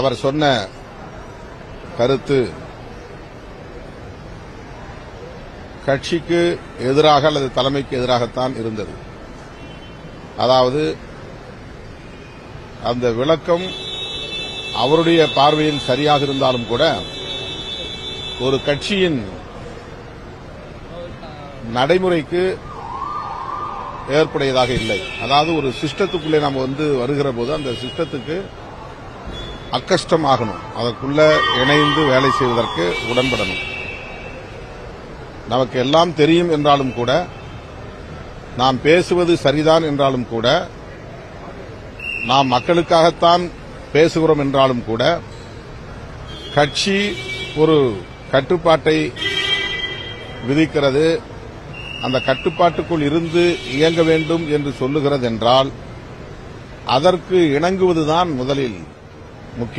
அவர் சொன்ன கருத்து கட்சிக்கு எதிராக அல்லது தலைமைக்கு எதிராகத்தான் இருந்தது. அதாவது அந்த விளக்கம் அவருடைய பார்வையில் சரியாக இருந்தாலும் கூட ஒரு கட்சியின் நடைமுறைக்கு ஏற்புடையதாக இல்லை. அதாவது ஒரு சிஸ்டத்துக்குள்ளே நாம் வந்து வருகிற போது அந்த சிஸ்டத்துக்கு அக்கஷ்டம் ஆகணும் அதற்குள்ள இணைந்து வேலை செய்வதற்கு உடன்படணும். நமக்கு எல்லாம் தெரியும் என்றாலும் கூட நாம் பேசுவது சரிதான் என்றாலும் கூட நாம் மக்களுக்காகத்தான் பேசுகிறோம் என்றாலும் கூட கட்சி ஒரு கட்டுப்பாட்டை விதிக்கிறது. அந்த கட்டுப்பாட்டுக்குள் இருந்து இயங்க வேண்டும் என்று சொல்லுகிறது என்றால் அதற்கு இணங்குவதுதான் முதலில்